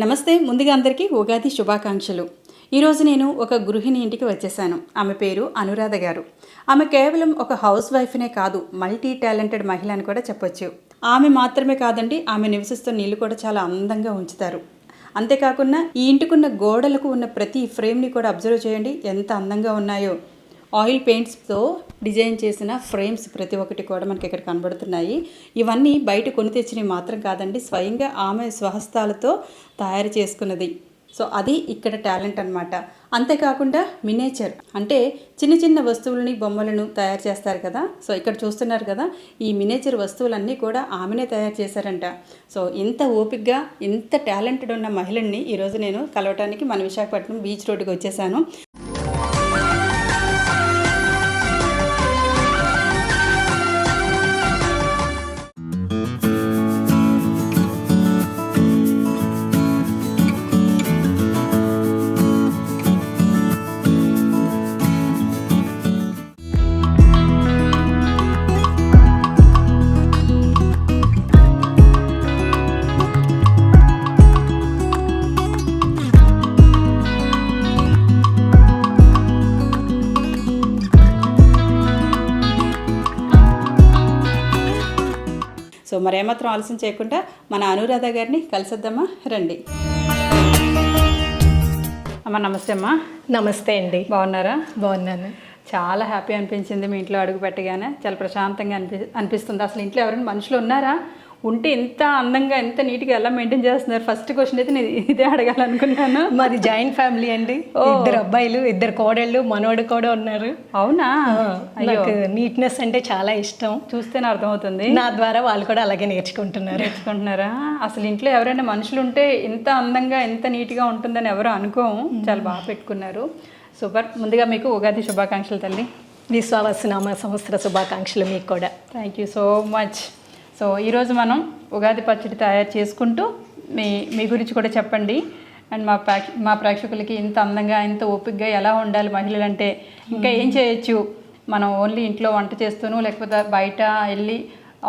నమస్తే ముందుగా అందరికీ ఉగాది శుభాకాంక్షలు. ఈరోజు నేను ఒక గృహిణి ఇంటికి వచ్చేసాను. ఆమె పేరు అనురాధ గారు. ఆమె కేవలం ఒక హౌస్ వైఫ్నే కాదు మల్టీ టాలెంటెడ్ మహిళ అని కూడా చెప్పొచ్చు. ఆమె మాత్రమే కాదండి ఆమె నివసిస్తున్న ఇల్లు కూడా చాలా అందంగా ఉంచుతారు. అంతేకాకుండా ఈ ఇంటికున్న గోడలకు ఉన్న ప్రతి ఫ్రేమ్ని కూడా అబ్జర్వ్ చేయండి ఎంత అందంగా ఉన్నాయో. ఆయిల్ పెయింట్స్తో డిజైన్ చేసిన ఫ్రేమ్స్ ప్రతి ఒక్కటి కూడా మనకి ఇక్కడ కనబడుతున్నాయి. ఇవన్నీ బయట కొని తెచ్చినవి మాత్రం కాదండి స్వయంగా ఆమె స్వహస్తాలతో తయారు చేసుకున్నది. సో అది ఇక్కడ టాలెంట్ అనమాట అంతేకాకుండా మినేచర్ అంటే చిన్న చిన్న వస్తువులని బొమ్మలను తయారు చేస్తారు కదా. సో ఇక్కడ చూస్తున్నారు కదా ఈ మినేచర్ వస్తువులన్నీ కూడా ఆమెనే తయారు చేశారంట. సో ఇంత ఓపిక్గా ఇంత టాలెంటెడ్ ఉన్న మహిళని ఈరోజు నేను కలవటానికి మన విశాఖపట్నం బీచ్ రోడ్డుకి వచ్చేసాను. సో మరి ఏమాత్రం ఆలస్యం చేయకుండా మన అనురాధ గారిని కలిసిద్దామా? రండి. అమ్మ నమస్తే అమ్మా. నమస్తే అండి. బాగున్నారా? బాగున్నాను. చాలా హ్యాపీ అనిపించింది మీ ఇంట్లో అడుగు పెట్టగానే. చాలా ప్రశాంతంగా అనిపి అనిపిస్తుంది. అసలు ఇంట్లో ఎవరైనా మనుషులు ఉన్నారా? ఉంటే ఎంత అందంగా ఎంత నీట్గా ఎలా మెయింటైన్ చేస్తున్నారు? ఫస్ట్ క్వశ్చన్ అయితే నేను ఇదే అడగాలనుకున్నాను. మాది జాయింట్ ఫ్యామిలీ అండి. ఇద్దరు అబ్బాయిలు ఇద్దరు కోడళ్ళు మనోడు కూడా ఉన్నారు. అవునా? నాకు నీట్నెస్ అంటే చాలా ఇష్టం. చూస్తేనే అర్థమవుతుంది. నా ద్వారా వాళ్ళు కూడా అలాగే నేర్చుకుంటున్నారు. నేర్చుకుంటున్నారా? అసలు ఇంట్లో ఎవరైనా మనుషులు ఉంటే ఇంత అందంగా ఎంత నీట్గా ఉంటుందని ఎవరు అనుకోము. చాలా బాగా పెట్టుకున్నారు. సూపర్. ముందుగా మీకు ఉగాది శుభాకాంక్షలు తల్లి. విశ్వావసనామ సంవత్సర శుభాకాంక్షలు మీకు కూడా. Thank you so much so ఈరోజు మనం ఉగాది పచ్చడి తయారు చేసుకుంటూ మీ మీ గురించి కూడా చెప్పండి. అండ్ మా ప్రేక్ష మా ప్రేక్షకులకి ఇంత అందంగా ఇంత ఓపికగా ఎలా ఉండాలి మహిళలు అంటే ఇంకా ఏం చేయొచ్చు? మనం ఓన్లీ ఇంట్లో వంట చేస్తూను లేకపోతే బయట వెళ్ళి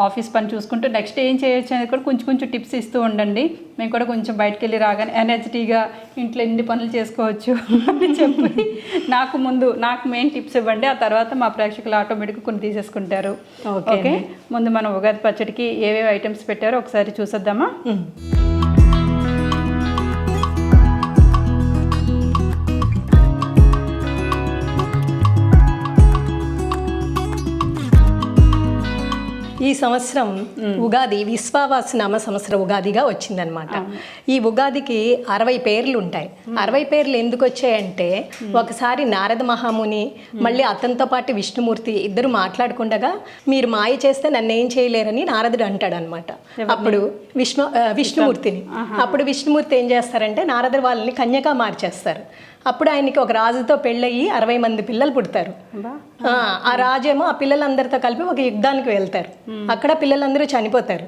ఆఫీస్ పని చూసుకుంటూ నెక్స్ట్ ఏం చేయొచ్చు అనేది కూడా కొంచెం కొంచెం టిప్స్ ఇస్తూ ఉండండి. మేము కూడా కొంచెం బయటకు వెళ్ళి రాగానే ఎనర్జెటీగా ఇంట్లో ఎన్ని పనులు చేసుకోవచ్చు అని చెప్పి నాకు ముందు నాకు మెయిన్ టిప్స్ ఇవ్వండి. ఆ తర్వాత మా ప్రేక్షకులు ఆటోమేటిక్గా కొన్ని తీసేసుకుంటారు. Okay okay? ముందు మనం ఉగాది పచ్చడికి ఏవేవి ఐటమ్స్ పెట్టారో ఒకసారి చూసేద్దామా? ఈ సంవత్సరం ఉగాది విశ్వావాసనామ సంవత్సర ఉగాదిగా వచ్చిందనమాట ఈ ఉగాదికి అరవై పేర్లు ఉంటాయి అరవై పేర్లు ఎందుకు వచ్చాయంటే ఒకసారి నారద మహాముని మళ్ళీ అతనితో పాటు విష్ణుమూర్తి ఇద్దరు మాట్లాడుకుండగా మీరు మాయ చేస్తే నన్ను ఏం చేయలేరని నారదుడు అంటాడు అనమాట అప్పుడు విష్ణు విష్ణుమూర్తిని. అప్పుడు విష్ణుమూర్తి ఏం చేస్తారంటే నారదుడు వాళ్ళని కన్యగా మార్చేస్తారు. అప్పుడు ఆయనకి ఒక రాజుతో పెళ్ళయి అరవై మంది పిల్లలు పుడతారు. ఆ, ఆ రాజేమో ఆ పిల్లలందరితో కలిపి ఒక యుద్ధానికి వెళ్తారు. అక్కడ పిల్లలందరూ చనిపోతారు.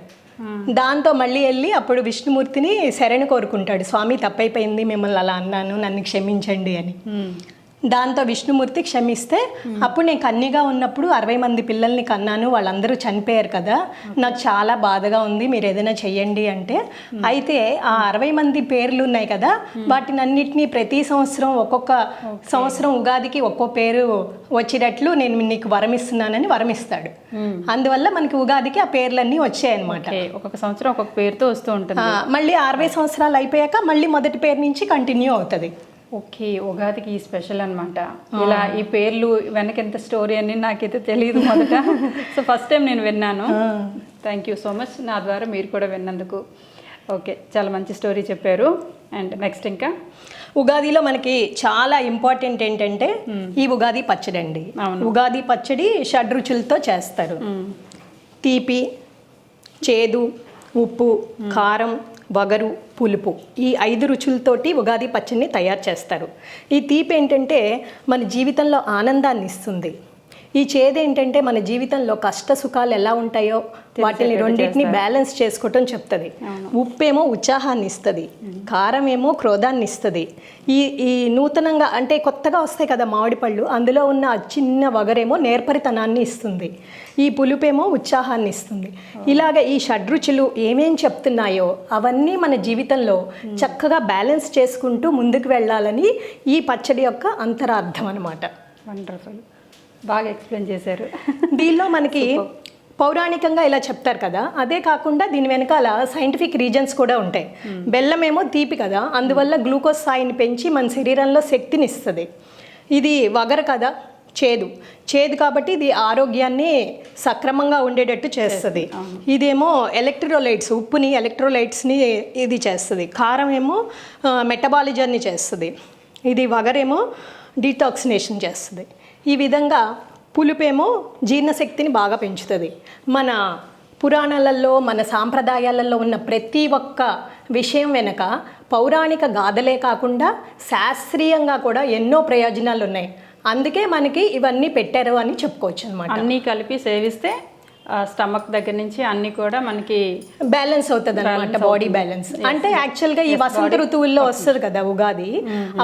దాంతో మళ్ళీ వెళ్ళి అప్పుడు విష్ణుమూర్తిని శరణు కోరుకుంటాడు. స్వామి తప్పైపోయింది మిమ్మల్ని అలా అన్నాను నన్ను క్షమించండి అని. దాంతో విష్ణుమూర్తి క్షమిస్తే అప్పుడు నేను కన్యగా ఉన్నప్పుడు అరవై మంది పిల్లల్ని కన్నాను వాళ్ళందరూ చనిపోయారు కదా. నాకు చాలా బాధగా ఉంది మీరు ఏదైనా చెయ్యండి అంటే. అయితే ఆ అరవై మంది పేర్లు ఉన్నాయి కదా వాటిని అన్నిటినీ ప్రతి సంవత్సరం ఒక్కొక్క సంవత్సరం ఉగాదికి ఒక్కో పేరు వచ్చేటట్లు నేను నీకు వరమిస్తున్నానని వరమిస్తాడు. అందువల్ల మనకి ఉగాదికి ఆ పేర్లన్నీ వచ్చాయన్నమాట. ఒక్కొక్క సంవత్సరం ఒక్కొక్క పేరుతో వస్తూ ఉంటుంది. మళ్ళీ అరవై సంవత్సరాలు అయిపోయాక మళ్ళీ మొదటి పేరు నుంచి కంటిన్యూ అవుతుంది. ఓకే ఉగాదికి ఈ స్పెషల్ అనమాట ఇలా ఈ పేర్లు వెనక ఎంత స్టోరీ అని నాకైతే తెలియదు మొదట. సో ఫస్ట్ టైం నేను విన్నాను. థ్యాంక్ యూ సో మచ్ నా ద్వారా మీరు కూడా విన్నందుకు. ఓకే చాలా మంచి స్టోరీ చెప్పారు. అండ్ నెక్స్ట్ ఇంకా? ఉగాదిలో మనకి చాలా ఇంపార్టెంట్ ఏంటంటే ఈ ఉగాది పచ్చడి అండి. ఉగాది పచ్చడి షడ్రుచులతో చేస్తారు. తీపి చేదు ఉప్పు కారం వగరు పులుపు ఈ ఐదు రుచులతోటి ఉగాది పచ్చడిని తయారు చేస్తారు. ఈ తీపి ఏంటంటే మన జీవితంలో ఆనందాన్ని ఇస్తుంది ఈ చేదు ఏంటంటే మన జీవితంలో కష్ట సుఖాలు ఎలా ఉంటాయో వాటిని రెండింటిని బ్యాలెన్స్ చేసుకోవటం చెప్తుంది. ఉప్పేమో ఉత్సాహాన్ని ఇస్తుంది కారం ఏమో క్రోధాన్ని ఇస్తుంది ఈ ఈ నూతనంగా అంటే కొత్తగా వస్తాయి కదా మామిడి పళ్ళు అందులో ఉన్న చిన్న వగరేమో నేర్పరితనాన్ని ఇస్తుంది. ఈ పులుపేమో ఉత్సాహాన్ని ఇస్తుంది ఇలాగ ఈ షడ్రుచులు ఏమేం చెప్తున్నాయో అవన్నీ మన జీవితంలో చక్కగా బ్యాలెన్స్ చేసుకుంటూ ముందుకు వెళ్ళాలని ఈ పచ్చడి యొక్క అంతరార్థం అనమాట వండర్ఫుల్. బాగా ఎక్స్ప్లెయిన్ చేశారు. దీనిలో మనకి పౌరాణికంగా ఇలా చెప్తారు కదా అదే కాకుండా దీని వెనకాల సైంటిఫిక్ రీజన్స్ కూడా ఉంటాయి. బెల్లం ఏమో తీపి కదా అందువల్ల గ్లూకోజ్ స్థాయిని పెంచి మన శరీరంలో శక్తిని ఇస్తుంది. ఇది వగర కదా చేదు. చేదు కాబట్టి ఇది ఆరోగ్యాన్ని సక్రమంగా ఉండేటట్టు చేస్తుంది. ఇదేమో ఎలక్ట్రోలైట్స్ ఉప్పుని ఎలక్ట్రోలైట్స్ని ఇది చేస్తుంది. కారం ఏమో మెటబాలిజాన్ని చేస్తుంది. ఇది వగరేమో డీటాక్సినేషన్ చేస్తుంది. ఈ విధంగా పులుపేమో జీర్ణశక్తిని బాగా పెంచుతుంది. మన పురాణాలలో మన సాంప్రదాయాలలో ఉన్న ప్రతి ఒక్క విషయం వెనుక పౌరాణిక గాథలే కాకుండా శాస్త్రీయంగా కూడా ఎన్నో ప్రయోజనాలు ఉన్నాయి అందుకే మనకి ఇవన్నీ పెట్టారు అని చెప్పుకోవచ్చు అనమాట అన్నీ కలిపి సేవిస్తే స్టమక్ దగ్గర నుంచి అన్నీ కూడా మనకి బ్యాలెన్స్ అవుతుంది. అనమాట బాడీ బ్యాలెన్స్ అంటే యాక్చువల్గా ఈ వసంత ఋతువుల్లో వస్తుంది కదా ఉగాది.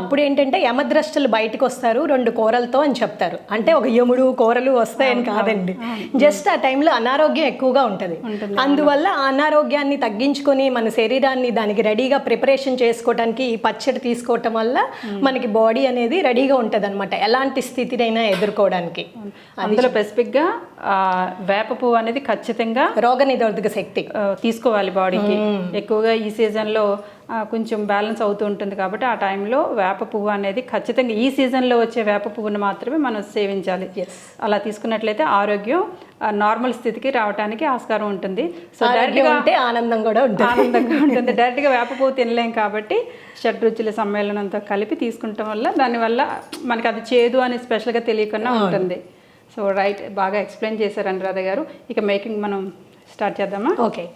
అప్పుడు ఏంటంటే యమద్రష్టలు బయటకు వస్తారు రెండు కూరలతో అని చెప్తారు. అంటే ఒక యముడు కూరలు వస్తాయని కాదండి. జస్ట్ ఆ టైంలో అనారోగ్యం ఎక్కువగా ఉంటుంది. అందువల్ల అనారోగ్యాన్ని తగ్గించుకొని మన శరీరాన్ని దానికి రెడీగా ప్రిపరేషన్ చేసుకోవడానికి ఈ పచ్చడి తీసుకోవటం వల్ల మనకి బాడీ అనేది రెడీగా ఉంటుంది అనమాట ఎలాంటి స్థితినైనా ఎదుర్కోవడానికి. అందులో స్పెసిఫిక్గా వేప పువ్వు అనేది ఖచ్చితంగా రోగ నిరోధక శక్తి తీసుకోవాలి బాడీకి. ఎక్కువగా ఈ సీజన్లో కొంచెం బ్యాలెన్స్ అవుతూ ఉంటుంది కాబట్టి ఆ టైంలో వేప పువ్వు అనేది ఖచ్చితంగా ఈ సీజన్లో వచ్చే వేప పువ్వును మాత్రమే మనం సేవించాలి. అలా తీసుకున్నట్లయితే ఆరోగ్యం నార్మల్ స్థితికి రావడానికి ఆస్కారం ఉంటుంది. సో ఉంటే ఆనందం కూడా ఉంటుంది. ఆనందంగా ఉంటుంది. డైరెక్ట్గా వేప పువ్వు తినలేం కాబట్టి షడ్రుచుల సమ్మేళనంతో కలిపి తీసుకుంటాం వల్ల దానివల్ల మనకి అది చేదు అని స్పెషల్గా తెలియకుండా ఉంటుంది. సో రైట్ బాగా ఎక్స్ప్లెయిన్ చేశారు అనురాధ గారు. ఇక మేకింగ్ మనం స్టార్ట్ చేద్దామా? ఓకే.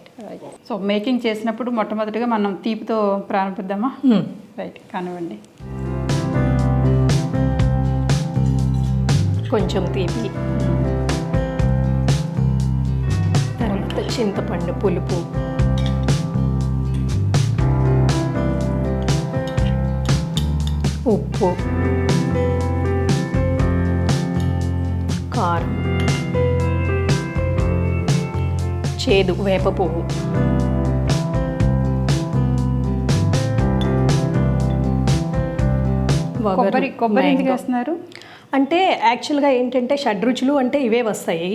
సో మేకింగ్ చేసినప్పుడు మొట్టమొదటిగా మనం తీపితో ప్రారంభిద్దామా? రైట్ కానివ్వండి. కొంచెం తీపి. తర్వాత చింతపండు పులుపు. ఉప్పు. కారం చేదు వేప పువ్వు. కొబ్బరి కొబ్బరి ఎందుకు. వేస్తున్నారు? అంటే యాక్చువల్గా ఏంటంటే షడ్రుచులు అంటే ఇవే వస్తాయి.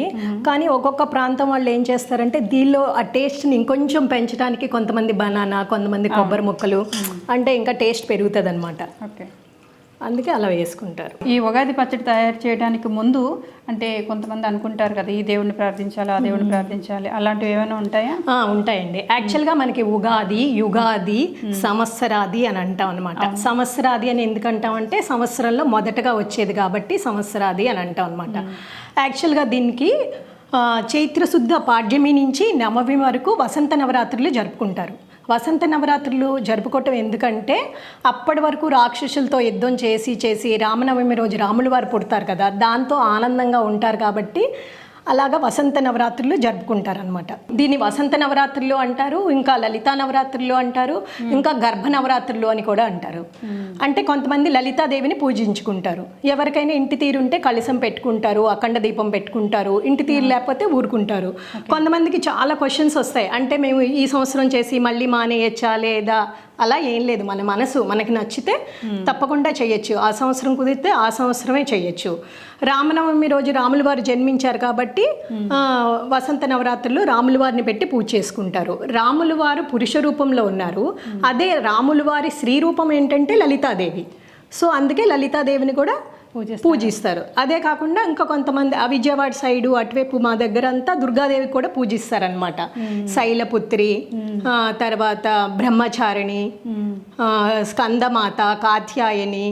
కానీ ఒక్కొక్క ప్రాంతం వాళ్ళు ఏం చేస్తారంటే దీనిలో ఆ టేస్ట్ని ఇంకొంచెం పెంచడానికి కొంతమంది బనానా కొంతమంది కొబ్బరి ముక్కలు అంటే ఇంకా టేస్ట్ పెరుగుతుంది అనమాట ఓకే. అందుకే అలా వేసుకుంటారు. ఈ ఉగాది పచ్చడి తయారు చేయడానికి ముందు అంటే కొంతమంది అనుకుంటారు కదా ఈ దేవుడిని ప్రార్థించాలి ఆ దేవుడిని ప్రార్థించాలి అలాంటివి ఏమైనా ఉంటాయా? ఉంటాయండి. యాక్చువల్గా మనకి ఉగాది యుగాది సంవత్సరాది అని అంటాం అనమాట సంవత్సరాది అని ఎందుకు అంటాం అంటే సంవత్సరంలో మొదటగా వచ్చేది కాబట్టి సంవత్సరాది అని అంటాం అనమాట యాక్చువల్గా దీనికి చైత్రశుద్ధ పాడ్యమి నుంచి నవమి వరకు వసంత నవరాత్రులు జరుపుకుంటారు. వసంత నవరాత్రులు జరుపుకోవటం ఎందుకంటే అప్పటి వరకు రాక్షసులతో యుద్ధం చేసి చేసి రామనవమి రోజు రాములు వారు పుడతారు కదా దాంతో ఆనందంగా ఉంటారు కాబట్టి అలాగా వసంత నవరాత్రులు జరుపుకుంటారు అనమాట దీన్ని వసంత నవరాత్రులు అంటారు ఇంకా లలితా నవరాత్రులు అంటారు ఇంకా గర్భ నవరాత్రులు అని కూడా అంటారు. అంటే కొంతమంది లలితాదేవిని పూజించుకుంటారు. ఎవరికైనా ఇంటి తీరు ఉంటే కలశం పెట్టుకుంటారు అఖండ దీపం పెట్టుకుంటారు ఇంటి తీరు లేకపోతే ఊరుకుంటారు. కొంతమందికి చాలా క్వశ్చన్స్ వస్తాయి. అంటే మేము ఈ సంవత్సరం చేసి మళ్ళీ మానేయచ్చా లేదా అలా ఏం లేదు. మన మనసు మనకి నచ్చితే తప్పకుండా చేయొచ్చు. ఆ సంవత్సరం కుదిరితే ఆ సంవత్సరమే చేయొచ్చు. రామనవమి రోజు రాముల వారు జన్మించారు కాబట్టి వసంత నవరాత్రులు రాముల వారిని పెట్టి పూజ చేసుకుంటారు. రాముల వారు పురుష రూపంలో ఉన్నారు. అదే రాముల వారి స్త్రీ రూపం ఏంటంటే లలితాదేవి. సో అందుకే లలితాదేవిని కూడా పూజిస్తారు. అదే కాకుండా ఇంకా కొంతమంది ఆ విజయవాడ సైడు అటువైపు మా దగ్గర అంతా దుర్గాదేవి కూడా పూజిస్తారనమాట శైలపుత్రి తర్వాత బ్రహ్మచారిణి స్కందమాత కాత్యాయని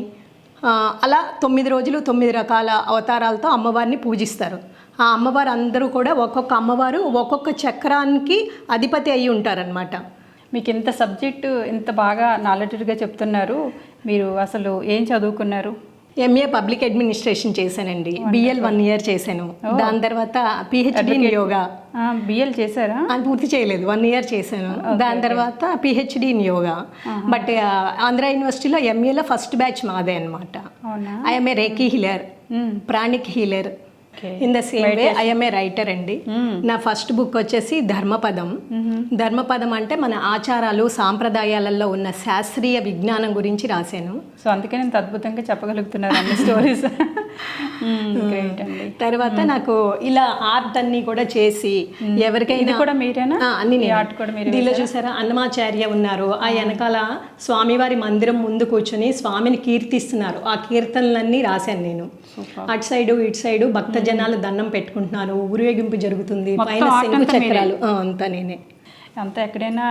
అలా తొమ్మిది రోజులు తొమ్మిది రకాల అవతారాలతో అమ్మవారిని పూజిస్తారు. ఆ అమ్మవారు అందరూ కూడా ఒక్కొక్క అమ్మవారు ఒక్కొక్క చక్రానికి అధిపతి అయి ఉంటారనమాట మీకు ఇంత సబ్జెక్టు ఇంత బాగా నాలెడ్జ్గా చెప్తున్నారు. మీరు అసలు ఏం చదువుకున్నారు? ఎంఏ పబ్లిక్ అడ్మినిస్ట్రేషన్ చేశానండి. బిఎల్ వన్ ఇయర్ చేశాను. దాని తర్వాత పిహెచ్డి ఇన్ యోగా బిఎల్ చేశారా? అని పూర్తి చేయలేదు. వన్ ఇయర్ చేశాను. దాని తర్వాత PhD in yoga but Andhra యూనివర్సిటీలో ఎంఏలో ఫస్ట్ బ్యాచ్ మాదే అనమాట I'm a reiki healer pranic healer. In the same way I'm a writer అండి. నా ఫస్ట్ బుక్ వచ్చేసి ధర్మపదం. ధర్మపదం అంటే మన ఆచారాలు సాంప్రదాయాలలో ఉన్న శాస్త్రీయ విజ్ఞానం గురించి రాశాను. సో అందుకే నేను అద్భుతంగా చెప్పగలుగుతున్నారు అన్ని స్టోరీస్ గ్రేట్ అండి. తర్వాత నాకు ఇలా ఆర్ట్ అన్ని కూడా చేసి ఎవరికైనా కూడా మీరేనా? అన్ని. ఆర్ట్ కూడా మీరే దీనిలో చూసారా? అన్నమాచార్య ఉన్నారు. ఆ వెనకాల స్వామివారి మందిరం ముందు కూర్చొని స్వామిని కీర్తిస్తున్నారు. ఆ కీర్తనలన్నీ రాశాను నేను. అటు సైడు ఇటు సైడు భక్త జనాలు దండం పెట్టుకుంటున్నారు ఊరేగింపు జరుగుతుంది పైన శంకు చక్రాలు. అంతా నేనే. అంతా ఎక్కడైనా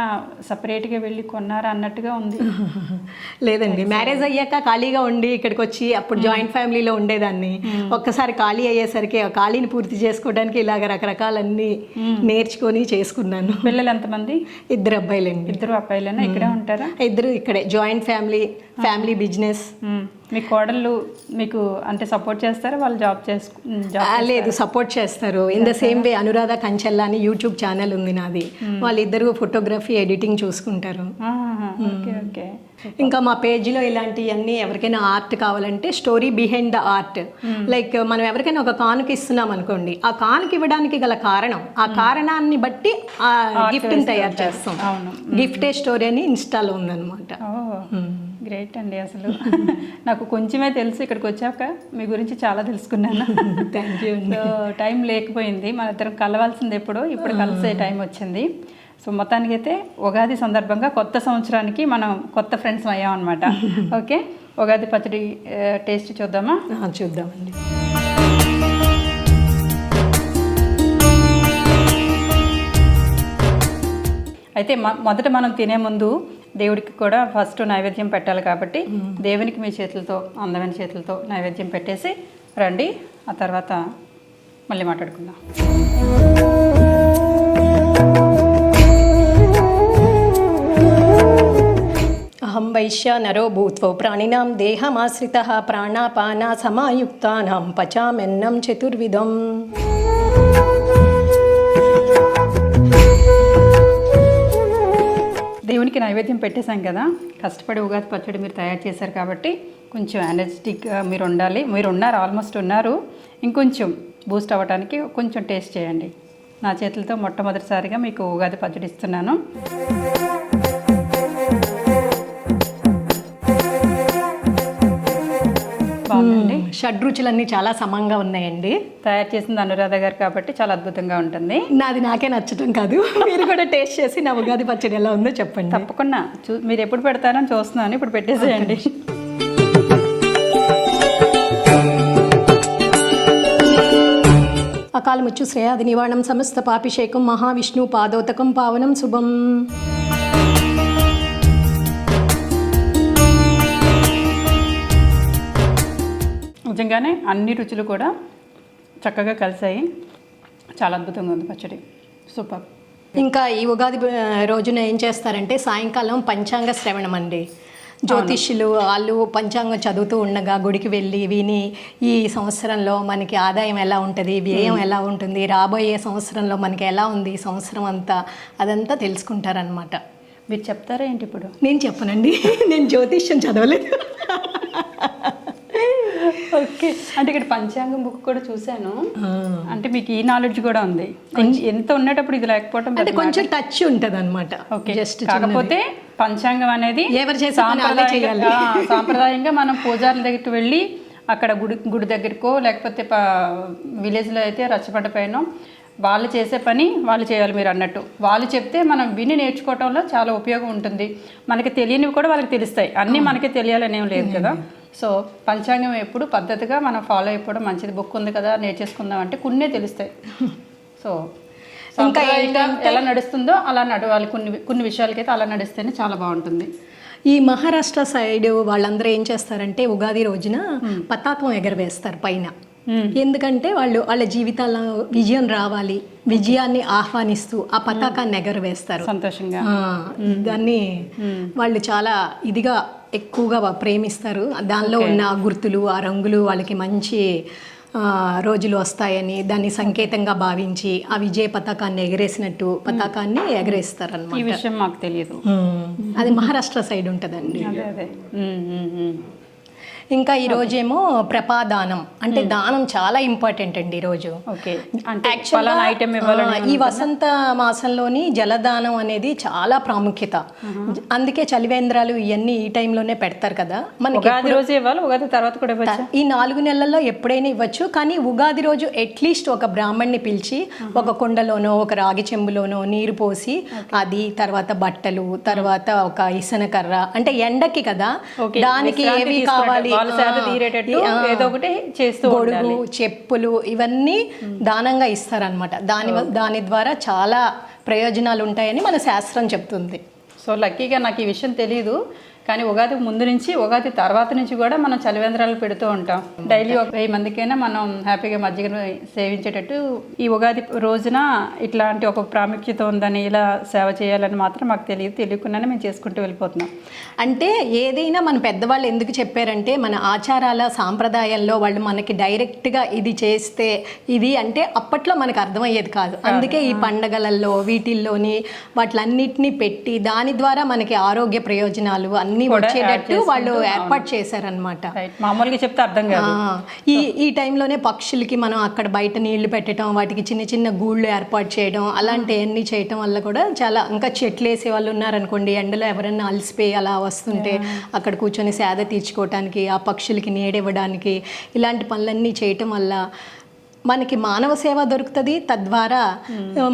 సపరేట్గా వెళ్ళి కొన్నారా అన్నట్టుగా ఉంది. లేదండి మ్యారేజ్ అయ్యాక ఖాళీగా ఉండి ఇక్కడికి వచ్చి అప్పుడు జాయింట్ ఫ్యామిలీలో ఉండేదాన్ని. ఒక్కసారి ఖాళీ అయ్యేసరికి ఆ ఖాళీని పూర్తి చేసుకోవడానికి ఇలాగ రకరకాలన్నీ నేర్చుకొని చేసుకున్నాను. పిల్లలు ఎంతమంది? ఇద్దరు అబ్బాయిలండి. ఇద్దరు అబ్బాయిలైనా ఇక్కడే ఉంటారా? ఇద్దరు ఇక్కడే జాయింట్ ఫ్యామిలీ ఫ్యామిలీ బిజినెస్. మీ కోడళ్ళు మీకు అంటే సపోర్ట్ చేస్తారా? వాళ్ళు జాబ్ చేసుకు లేదు సపోర్ట్ చేస్తారు. In the same way Anuradha Kanchella అని యూట్యూబ్ ఛానల్ ఉంది నాది. వాళ్ళిద్దరు ఫోటోగ్రఫీ ఎడిటింగ్ చూసుకుంటారు. Okay okay. ఇంకా మా పేజీలో ఇలాంటివన్నీ ఎవరికైనా ఆర్ట్ కావాలంటే story behind the art like మనం ఎవరికైనా ఒక కానుక ఇస్తున్నాం అనుకోండి ఆ కానుక ఇవ్వడానికి గల కారణం ఆ కారణాన్ని బట్టి ఆ గిఫ్ట్ని తయారు చేస్తాం. గిఫ్టే స్టోరీ అని ఇన్స్టాలో ఉందన్నమాట. గ్రేట్ అండి అసలు. నాకు కొంచెమే తెలుసు ఇక్కడికి వచ్చాక. మీ గురించి చాలా తెలుసుకున్నాను. థ్యాంక్ యూ సో టైం లేకపోయింది. మన ఇద్దరం కలవాల్సింది ఎప్పుడు ఇప్పుడు కలిసే టైం వచ్చింది. సో మొత్తానికి అయితే ఉగాది సందర్భంగా కొత్త సంవత్సరానికి మనం కొత్త ఫ్రెండ్స్ అయ్యాం అనమాట ఓకే ఉగాది పచ్చడి టేస్ట్ చూద్దామా? చూద్దామండి. అయితే మొదట మనం తినే ముందు దేవుడికి కూడా ఫస్ట్ నైవేద్యం పెట్టాలి కాబట్టి దేవునికి మీ చేతులతో అందమైన చేతులతో నైవేద్యం పెట్టేసి రండి. ఆ తర్వాత మళ్ళీ మాట్లాడుకుందాం. అహం వైశ్య నరో భూత్వో ప్రాణినాం దేహమాశ్రిత ప్రాణాపాన సమాయుక్తానాం పచామెన్నం చతుర్విధం. దేవునికి నైవేద్యం పెట్టేశాం కదా. కష్టపడి ఉగాది పచ్చడి మీరు తయారు చేశారు కాబట్టి కొంచెం ఎనర్జెటిక్గా మీరు ఉండాలి. మీరు ఉన్నారు ఆల్మోస్ట్ ఉన్నారు. ఇంకొంచెం బూస్ట్ అవ్వడానికి కొంచెం టేస్ట్ చేయండి. నా చేతులతో మొట్టమొదటిసారిగా మీకు ఉగాది పచ్చడి ఇస్తున్నాను. బాగుందండి. షడ్రుచులన్నీ చాలా సమంగా ఉన్నాయండి. తయారు చేసింది అనురాధ గారు కాబట్టి చాలా అద్భుతంగా ఉంటుంది. నాది నాకే నచ్చటం కాదు. మీరు కూడా టేస్ట్ చేసి నా ఉగాది పచ్చడి ఎలా ఉందో చెప్పండి. తప్పకుండా. చూ మీరు ఎప్పుడు పెడతారని చూస్తున్నాను. ఇప్పుడు పెట్టేసేయండి. అకాలముచ్చు శ్రేయాది నివారణం సమస్త పాపిషేకం మహావిష్ణు పాదోతకం పావనం శుభం. నిజంగానే అన్ని రుచులు కూడా చక్కగా కలిసాయి. చాలా అద్భుతంగా ఉంది పచ్చడి. సూపర్. ఇంకా ఈ ఉగాది రోజున ఏం చేస్తారంటే సాయంకాలం పంచాంగ శ్రవణం అండి. జ్యోతిష్యులు వాళ్ళు పంచాంగం చదువుతూ ఉండగా గుడికి వెళ్ళి విని ఈ సంవత్సరంలో మనకి ఆదాయం ఎలా ఉంటుంది వ్యయం ఎలా ఉంటుంది రాబోయే సంవత్సరంలో మనకి ఎలా ఉంది ఈ సంవత్సరం అంతా అదంతా తెలుసుకుంటారనమాట మీరు చెప్తారా ఏంటి ఇప్పుడు? నేను చెప్పనండి. నేను జ్యోతిష్యం చదవలేదు. ఓకే. అంటే ఇక్కడ పంచాంగం బుక్ కూడా చూశాను. అంటే మీకు ఈ నాలెడ్జ్ కూడా ఉంది. ఎంత ఉండేటప్పుడు ఇది లేకపోవటం అంటే కొంచెం టచ్ ఉంటుంది అనమాట ఓకే. జస్ట్ కాకపోతే పంచాంగం అనేది ఎవరు చేసే. సాంప్రదాయంగా సాంప్రదాయంగా మనం పూజారుల దగ్గరికి వెళ్ళి అక్కడ గుడి గుడి దగ్గరకో లేకపోతే విలేజ్లో అయితే రచ్చబండ పైన వాళ్ళు చేసే పని వాళ్ళు చేయాలి మీరు అన్నట్టు. వాళ్ళు చెప్తే మనం విని నేర్చుకోవటంలో చాలా ఉపయోగం ఉంటుంది. మనకి తెలియనివి కూడా వాళ్ళకి తెలుస్తాయి. అన్నీ మనకి తెలియాలని లేదు కదా. సో పంచాంగం ఎప్పుడు పద్ధతిగా మనం ఫాలో అయిపోవడం మంచిది. బుక్ ఉంది కదా నేర్చేసుకుందాం అంటే కొన్నే తెలుస్తాయి. సో ఇంకా ఎలా నడుస్తుందో అలా నడవాలి కొన్ని కొన్ని విషయాలకైతే అలా నడిస్తేనే చాలా బాగుంటుంది. ఈ మహారాష్ట్ర సైడ్ వాళ్ళందరూ ఏం చేస్తారంటే ఉగాది రోజున పతాకం ఎగరవేస్తారు పైన. ఎందుకంటే వాళ్ళు వాళ్ళ జీవితాల్లో విజయం రావాలి విజయాన్ని ఆహ్వానిస్తూ ఆ పతాకాన్ని ఎగరవేస్తారు. సంతోషంగా. దాన్ని వాళ్ళు చాలా ఇదిగా ఎక్కువగా ప్రేమిస్తారు. దానిలో ఉన్న ఆ గుర్తులు ఆ రంగులు వాళ్ళకి మంచి రోజులు వస్తాయని దాన్ని సంకేతంగా భావించి ఆ విజయ పతాకాన్ని ఎగరేసినట్టు పతాకాన్ని ఎగరేస్తారు అనమాట ఈ విషయం మాకు తెలియదు అది మహారాష్ట్ర సైడ్ ఉంటుందండి. ఇంకా ఈ రోజేమో ప్రపాదానం. అంటే దానం చాలా ఇంపార్టెంట్ అండి ఈరోజు ఈ వసంత మాసంలోని జలదానం అనేది చాలా ప్రాముఖ్యత. అందుకే చలివేంద్రాలు ఇవన్నీ ఈ టైంలోనే పెడతారు కదా. మనకి ఉగాది రోజు ఇవ్వాలి ఉగాది తర్వాత కూడా ఈ నాలుగు నెలల్లో ఎప్పుడైనా ఇవ్వచ్చు. కానీ ఉగాది రోజు అట్లీస్ట్ ఒక బ్రాహ్మణ్ణి పిలిచి ఒక కుండలోనో ఒక రాగి చెంబులోనో నీరు పోసి అది తర్వాత బట్టలు తర్వాత ఒక ఇసన కర్ర. అంటే ఎండకి కదా దానికి ఏవి కావాలి? తీరేటట్టు ఏదో ఒకటి చేస్తూ గొడుగు చెప్పులు ఇవన్నీ దానంగా ఇస్తారనమాట దాని దాని ద్వారా చాలా ప్రయోజనాలు ఉంటాయని మన శాస్త్రం చెప్తుంది. సో లక్కీగా నాకు ఈ విషయం తెలియదు కానీ ఉగాది ముందు నుంచి ఉగాది తర్వాత నుంచి కూడా మనం చలివేంద్రాలు పెడుతూ ఉంటాం. డైలీ ఒక వెయ్యి మందికైనా మనం హ్యాపీగా మజ్జిగను సేవించేటట్టు ఈ ఉగాది రోజున ఇట్లాంటి ఒక ప్రాముఖ్యత ఉందని ఇలా సేవ చేయాలని మాత్రం మాకు తెలియదు తెలియకుండానే మేము చేసుకుంటూ వెళ్ళిపోతున్నాం. అంటే ఏదైనా మన పెద్దవాళ్ళు ఎందుకు చెప్పారంటే మన ఆచారాల సాంప్రదాయాల్లో వాళ్ళు మనకి డైరెక్ట్గా ఇది చేస్తే ఇది అంటే అప్పట్లో మనకు అర్థమయ్యేది కాదు. అందుకే ఈ పండగలలో వీటిల్లోని వాటిలన్నిటినీ పెట్టి దాని ద్వారా మనకి ఆరోగ్య ప్రయోజనాలు అన్నీ వచ్చేటట్టు వాళ్ళు ఏర్పాటు చేశారనమాట మామూలుగా చెప్తే అర్థం కాదు. ఈ ఈ టైంలోనే పక్షులకి మనం అక్కడ బయట నీళ్ళు పెట్టడం వాటికి చిన్న చిన్న గూళ్ళు ఏర్పాటు చేయడం అలాంటివన్నీ చేయటం వల్ల కూడా చాలా ఇంకా చెట్లు వేసే వాళ్ళు ఉన్నారనుకోండి ఎండలో ఎవరైనా అలసిపోయి అలా వస్తుంటే అక్కడ కూర్చొని సేద తీర్చుకోవటానికి ఆ పక్షులకి నీడివ్వడానికి ఇలాంటి పనులన్నీ చేయటం వల్ల మనకి మానవ సేవ దొరుకుతుంది తద్వారా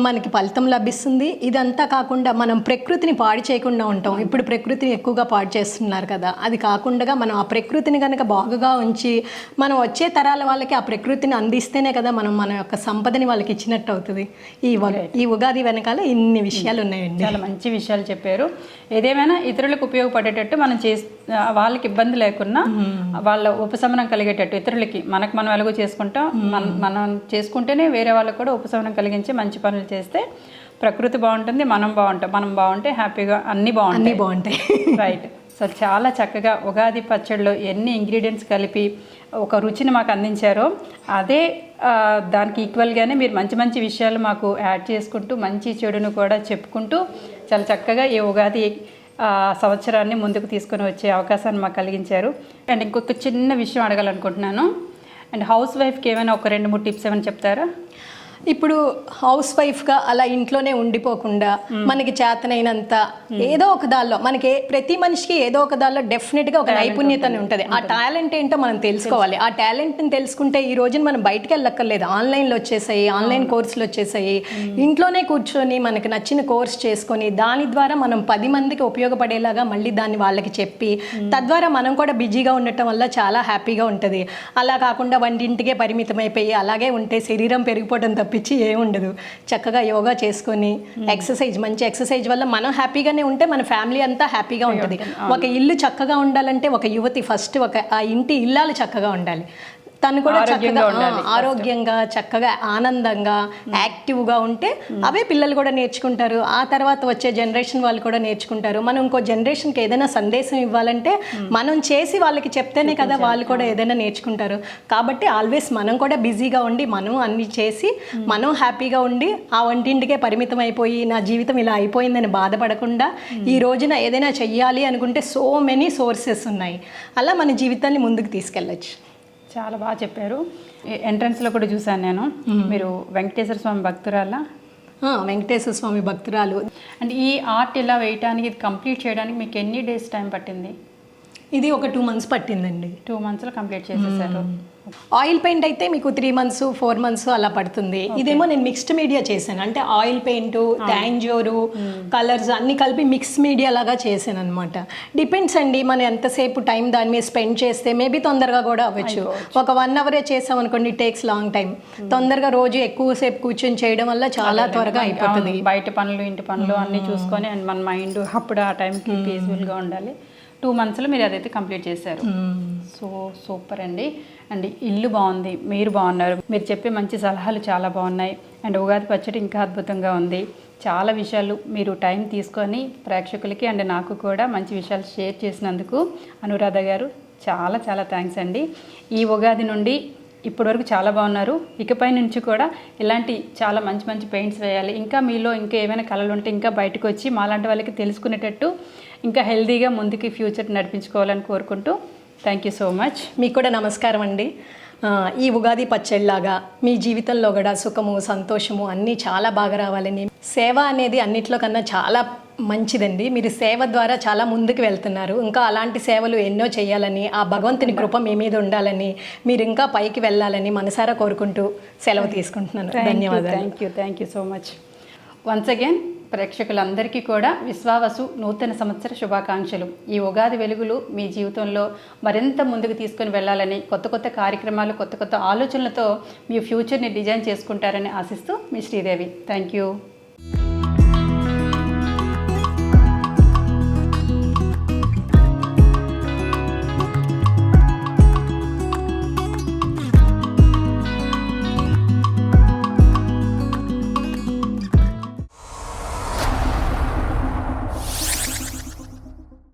మనకి ఫలితం లభిస్తుంది. ఇదంతా కాకుండా మనం ప్రకృతిని పాడు చేయకుండా ఉంటాం. ఇప్పుడు ప్రకృతిని ఎక్కువగా పాడు చేస్తున్నారు కదా. అది కాకుండా మనం ఆ ప్రకృతిని కనుక బాగుగా ఉంచి మనం వచ్చే తరాల వాళ్ళకి ఆ ప్రకృతిని అందిస్తేనే కదా మనం మన యొక్క సంపదని వాళ్ళకి ఇచ్చినట్టు అవుతుంది. ఈ ఈ ఉగాది వెనకాల ఇన్ని విషయాలు ఉన్నాయండి. చాలా మంచి విషయాలు చెప్పారు. ఏదేమైనా ఇతరులకు ఉపయోగపడేటట్టు మనం చేస్ వాళ్ళకి ఇబ్బంది లేకున్నా వాళ్ళ ఉపశమనం కలిగేటట్టు ఇతరులకి మనకు మనం ఎలాగో చేసుకుంటాం మన మనం చేసుకుంటేనే వేరే వాళ్ళకి కూడా ఉపశమనం కలిగించి మంచి పనులు చేస్తే ప్రకృతి బాగుంటుంది మనం బాగుంటాం. మనం బాగుంటే హ్యాపీగా అన్నీ బాగుంటాయి అన్నీ బాగుంటాయి. రైట్ సో చాలా చక్కగా ఉగాది పచ్చడిలో ఎన్ని ఇంగ్రీడియంట్స్ కలిపి ఒక రుచిని మాకు అందించారో అదే దానికి ఈక్వల్గానే మీరు మంచి మంచి విషయాలు మాకు యాడ్ చేసుకుంటూ మంచి చెడును కూడా చెప్పుకుంటూ చాలా చక్కగా ఈ ఉగాది సంవత్సరాన్ని ముందుకు తీసుకొని వచ్చే అవకాశాన్ని మాకు కలిగించారు. అండ్ ఇంకొక చిన్న విషయం అడగాలనుకుంటున్నాను. అండ్ హౌస్ వైఫ్కి ఏమైనా ఒక రెండు మూడు టిప్స్ ఏమైనా చెప్తారా? ఇప్పుడు హౌస్ వైఫ్గా అలా ఇంట్లోనే ఉండిపోకుండా మనకి చేతనైనంత ఏదో ఒక దానిలో మనకి ప్రతి మనిషికి ఏదో ఒక దానిలో డెఫినెట్గా ఒక నైపుణ్యత ఉంటుంది. ఆ టాలెంట్ ఏంటో మనం తెలుసుకోవాలి. ఆ టాలెంట్ని తెలుసుకుంటే ఈ రోజున మనం బయటకు వెళ్ళక్కర్లేదు. ఆన్లైన్లో వచ్చేసాయి ఆన్లైన్ కోర్సులు వచ్చేసాయి. ఇంట్లోనే కూర్చొని మనకి నచ్చిన కోర్స్ చేసుకొని దాని ద్వారా మనం పది మందికి ఉపయోగపడేలాగా మళ్ళీ దాన్ని వాళ్ళకి చెప్పి తద్వారా మనం కూడా బిజీగా ఉండటం వల్ల చాలా హ్యాపీగా ఉంటుంది. అలా కాకుండా వంటింటికే పరిమితం అయిపోయి అలాగే ఉంటే శరీరం పెరిగిపోవడం తప్పించి ఏముండదు చక్కగా యోగా చేసుకొని ఎక్సర్సైజ్ మంచి ఎక్సర్సైజ్ వల్ల మనం హ్యాపీగానే ఉంటే మన ఫ్యామిలీ అంతా హ్యాపీగా ఉంటుంది. ఒక ఇల్లు చక్కగా ఉండాలంటే ఒక యువతి ఫస్ట్ ఒక ఆ ఇంటి ఇల్లాలు చక్కగా ఉండాలి. తను కూడా చక్కగా ఆరోగ్యంగా చక్కగా ఆనందంగా యాక్టివ్గా ఉంటే అవే పిల్లలు కూడా నేర్చుకుంటారు. ఆ తర్వాత వచ్చే జనరేషన్ వాళ్ళు కూడా నేర్చుకుంటారు. మనం ఇంకో జనరేషన్కి ఏదైనా సందేశం ఇవ్వాలంటే మనం చేసి వాళ్ళకి చెప్తేనే కదా వాళ్ళు కూడా ఏదైనా నేర్చుకుంటారు. కాబట్టి ఆల్వేస్ మనం కూడా బిజీగా ఉండి మనం అన్ని చేసి మనం హ్యాపీగా ఉండి ఆ వంటింటికే పరిమితం అయిపోయి నా జీవితం ఇలా అయిపోయిందని బాధపడకుండా ఈ రోజున ఏదైనా చెయ్యాలి అనుకుంటే సో మెనీ సోర్సెస్ ఉన్నాయి. అలా మన జీవితాన్ని ముందుకు తీసుకెళ్ళచ్చు. చాలా బాగా చెప్పారు. ఎంట్రన్స్లో కూడా చూశాను నేను. మీరు వెంకటేశ్వర స్వామి భక్తురాలా? వెంకటేశ్వర స్వామి భక్తురాలు. అండ్ ఈ ఆర్ట్ ఇలా వేయటానికి ఇది కంప్లీట్ చేయడానికి మీకు ఎన్ని డేస్ టైం పట్టింది? ఇది ఒక టూ మంత్స్ పట్టిందండి. టూ మంత్స్లో కంప్లీట్ చేసేసారు. ఆయిల్ పెయింట్ అయితే మీకు త్రీ మంత్స్ ఫోర్ మంత్స్ అలా పడుతుంది. ఇదేమో నేను మిక్స్డ్ మీడియా చేశాను. అంటే ఆయిల్ పెయింట్ టాంజోరు కలర్స్ అన్ని కలిపి మిక్స్ మీడియా లాగా చేశాను అనమాట డిపెండ్స్ అండి మనం ఎంతసేపు టైం దాని మీద స్పెండ్ చేస్తే మేబీ తొందరగా కూడా అవ్వచ్చు. ఒక వన్ అవరే చేసాం అనుకోండి టేక్స్ లాంగ్ టైం తొందరగా రోజు ఎక్కువసేపు కూర్చొని చేయడం వల్ల చాలా త్వరగా అయిపోతుంది. బయట పనులు ఇంటి పనులు అన్నీ చూసుకొని అండ్ మన మైండ్ అప్పుడు ఆ టైంకి పీస్ఫుల్గా ఉండాలి. టూ మంత్స్లో మీరు అదైతే కంప్లీట్ చేశారు. సో సూపర్ అండి. అండ్ ఇల్లు బాగుంది. మీరు బాగున్నారు. మీరు చెప్పే మంచి సలహాలు చాలా బాగున్నాయి. అండ్ ఉగాది పచ్చడి ఇంకా అద్భుతంగా ఉంది. చాలా విషయాలు మీరు టైం తీసుకొని ప్రేక్షకులకి అండ్ నాకు కూడా మంచి విషయాలు షేర్ చేసినందుకు అనురాధ గారు చాలా చాలా థ్యాంక్స్ అండి. ఈ ఉగాది నుండి ఇప్పటివరకు చాలా బాగున్నారు. ఇకపై నుంచి కూడా ఇలాంటి చాలా మంచి మంచి పెయింట్స్ వేయాలి. ఇంకా మీలో ఇంకా ఏమైనా కళలు ఉంటే ఇంకా బయటకు వచ్చి మాలాంటి వాళ్ళకి తెలుసుకునేటట్టు ఇంకా హెల్తీగా ముందుకి ఫ్యూచర్ నడిపించుకోవాలని కోరుకుంటూ థ్యాంక్ యూ సో మచ్ మీకు కూడా నమస్కారం అండి. ఈ ఉగాది పచ్చడిలాగా మీ జీవితంలో కూడా సుఖము సంతోషము అన్నీ చాలా బాగా రావాలని సేవ అనేది అన్నిట్లో కన్నా చాలా మంచిదండి. మీరు సేవ ద్వారా చాలా ముందుకు వెళ్తున్నారు. ఇంకా అలాంటి సేవలు ఎన్నో చేయాలని ఆ భగవంతుని కృప మీ మీద ఉండాలని మీరు ఇంకా పైకి వెళ్ళాలని మనసారా కోరుకుంటూ సెలవు తీసుకుంటున్నాను. ధన్యవాదాలు. Thank you thank you so much once again ప్రేక్షకులందరికీ కూడా విశ్వావసు నూతన సంవత్సర శుభాకాంక్షలు. ఈ ఉగాది వెలుగులు మీ జీవితంలో మరింత ముందుకు తీసుకొని వెళ్ళాలని కొత్త కొత్త కార్యక్రమాలు కొత్త కొత్త ఆలోచనలతో మీ ఫ్యూచర్ని డిజైన్ చేసుకుంటారని ఆశిస్తూ మీ శ్రీదేవి. Thank you